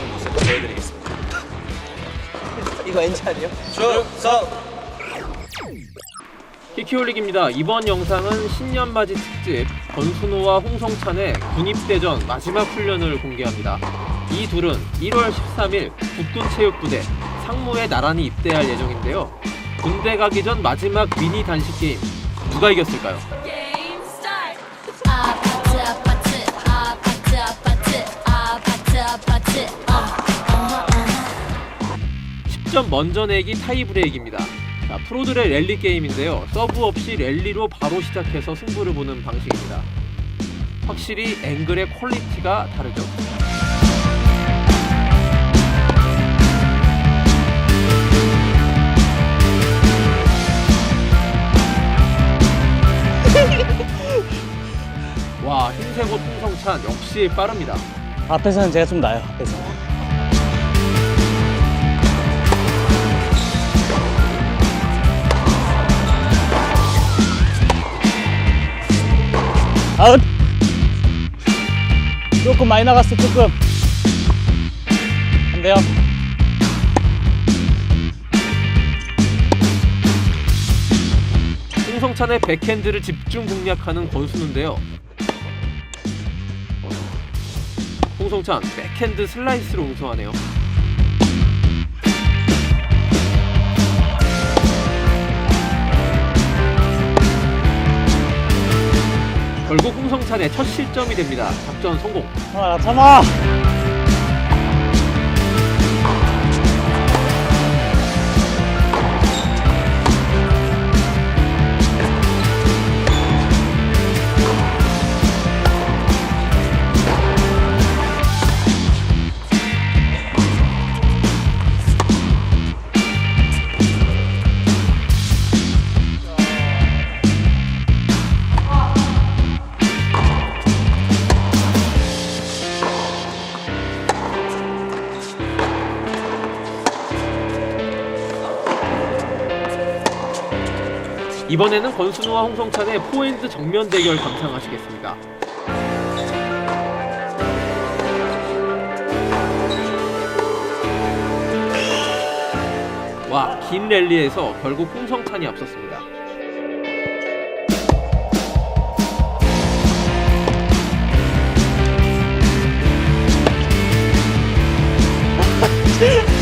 하는 모습 보여드리겠습니다. 이거 엔지 아니요? 주석. 키키올릭입니다. 이번 영상은 신년맞이 특집 권순호와 홍성찬의 군입대전 마지막 훈련을 공개합니다. 이 둘은 1월 13일 국군체육부대 상무에 나란히 입대할 예정인데요. 군대 가기 전 마지막 미니 단식 게임 누가 이겼을까요? 10점 먼저 내기 타이브레이크입니다. 자, 프로들의 랠리 게임인데요. 서브 없이 랠리로 바로 시작해서 승부를 보는 방식입니다. 확실히 앵글의 퀄리티가 다르죠. 와, 흰색 옷 홍성찬 역시 빠릅니다. 앞에서는 제가 좀 나요. 앞에서. 아웃. 조금 많이 나갔어 조금. 안 돼요. 홍성찬의 백핸드를 집중 공략하는 권순우인데요. 홍성찬 백핸드 슬라이스로 응수하네요. 결국 홍성찬의 첫 실점이 됩니다. 작전 성공. 참아 참아. 이번에는 권순우와 홍성찬의 포핸드 정면 대결 감상하시겠습니다. 와, 긴 랠리에서 결국 홍성찬이 앞섰습니다.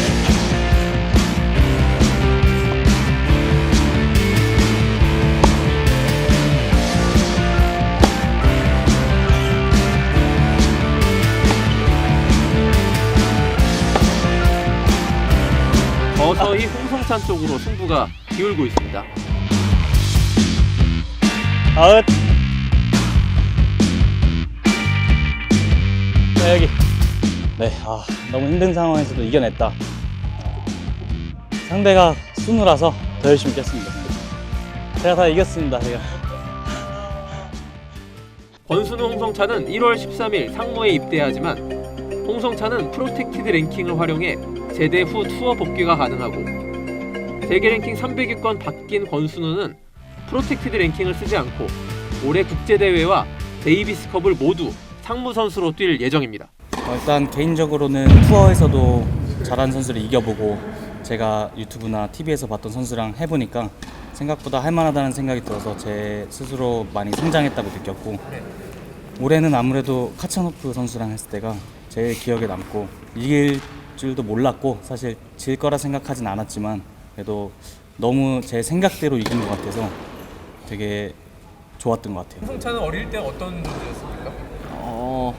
서서히 홍성찬 쪽으로 승부가 기울고 있습니다. 아웃. 네, 여기. 네, 아, 너무 힘든 상황에서도 이겨냈다. 상대가 순우라서 더 열심히 뛰었습니다. 제가 다 이겼습니다, 제가. 권순우 홍성찬은 1월 13일 상무에 입대하지만 홍성찬은 프로텍티드 랭킹을 활용해 제대 후 투어 복귀가 가능하고 세계 랭킹 300위권 바뀐 권순우는 프로텍티드 랭킹을 쓰지 않고 올해 국제대회와 데이비스컵을 모두 상무 선수로 뛸 예정입니다. 어, 일단 개인적으로는 투어에서도 잘하는 선수를 이겨보고 제가 유튜브나 TV에서 봤던 선수랑 해보니까 생각보다 할만하다는 생각이 들어서 제 스스로 많이 성장했다고 느꼈고 올해는 아무래도 카차노프 선수랑 했을 때가 제일 기억에 남고 이길 줄도 몰랐고 사실 질 거라 생각하진 않았지만 그래도 너무 제 생각대로 이긴 것 같아서 되게 좋았던 것 같아요. 홍성찬은 어릴 때 어떤 존재였습니까? 어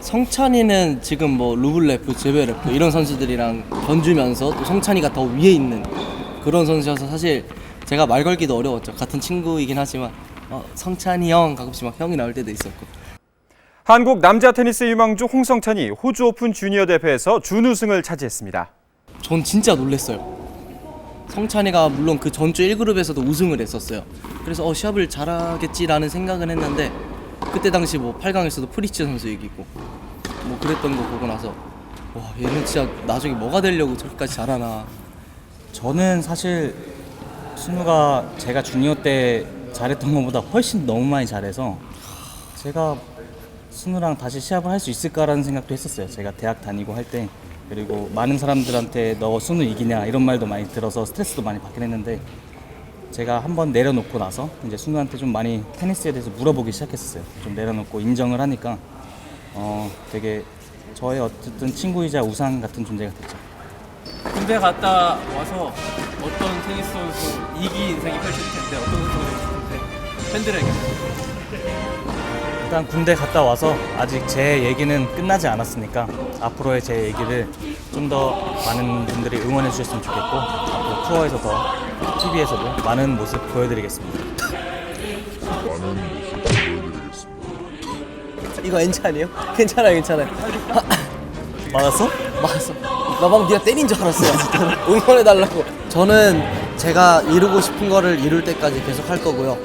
성찬이는 지금 뭐 루블레프, 제베레프 이런 선수들이랑 던지면서 또 성찬이가 더 위에 있는 그런 선수여서 사실 제가 말 걸기도 어려웠죠. 같은 친구이긴 하지만 어, 성찬이 형 가끔씩 막 형이 나올 때도 있었고 한국 남자 테니스 유망주 홍성찬이 호주 오픈 주니어 대회에서 준우승을 차지했습니다. 전 진짜 놀랬어요. 성찬이가 물론 그 전주 1그룹에서도 우승을 했었어요. 그래서 어 시합을 잘하겠지라는 생각은 했는데 그때 당시 뭐 8강에서도 프리츠 선수 이기고 뭐 그랬던 거 보고 나서 와 얘는 진짜 나중에 뭐가 되려고 저렇게까지 잘하나 저는 사실 순우가 제가 주니어 때 잘했던 것보다 훨씬 너무 많이 잘해서 제가 순우랑 다시 시합을 할 수 있을까라는 생각도 했었어요. 제가 대학 다니고 할 때 그리고 많은 사람들한테 너 수능 이기냐 이런 말도 많이 들어서 스트레스도 많이 받긴 했는데 제가 한번 내려놓고 나서 이제 순우한테 좀 많이 테니스에 대해서 물어보기 시작했었어요. 좀 내려놓고 인정을 하니까 어 되게 저의 어쨌든 친구이자 우상 같은 존재가 됐죠. 군대 갔다 와서 어떤 테니스 선수 이기 인생이 펼쳐질 텐데 어떤 선수가 되고 싶은데 팬들에게 일단 군대 갔다 와서 아직 제 얘기는 끝나지 않았으니까 앞으로의 제 얘기를 좀 더 많은 분들이 응원해 주셨으면 좋겠고 앞으로 투어에서도 TV에서도 많은 모습 보여드리겠습니다. 이거 엔치 아니에요? 괜찮아요, 괜찮아요. 맞았어? 맞았어. 나 방금 네가 때린 줄 알았어요. 진짜로. 응원해달라고. 저는 제가 이루고 싶은 거를 이룰 때까지 계속 할 거고요.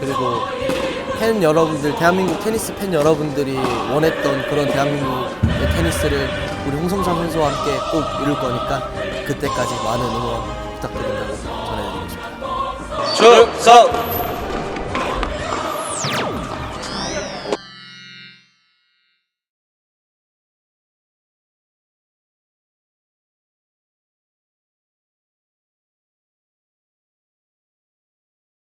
그리고 팬 여러분들, 대한민국 테니스 팬 여러분들이 원했던 그런 대한민국의 테니스를 우리 홍성찬 선수와 함께 꼭 이룰 거니까 그때까지 많은 응원 부탁드린다고 전해드리고 싶습니다. 충성!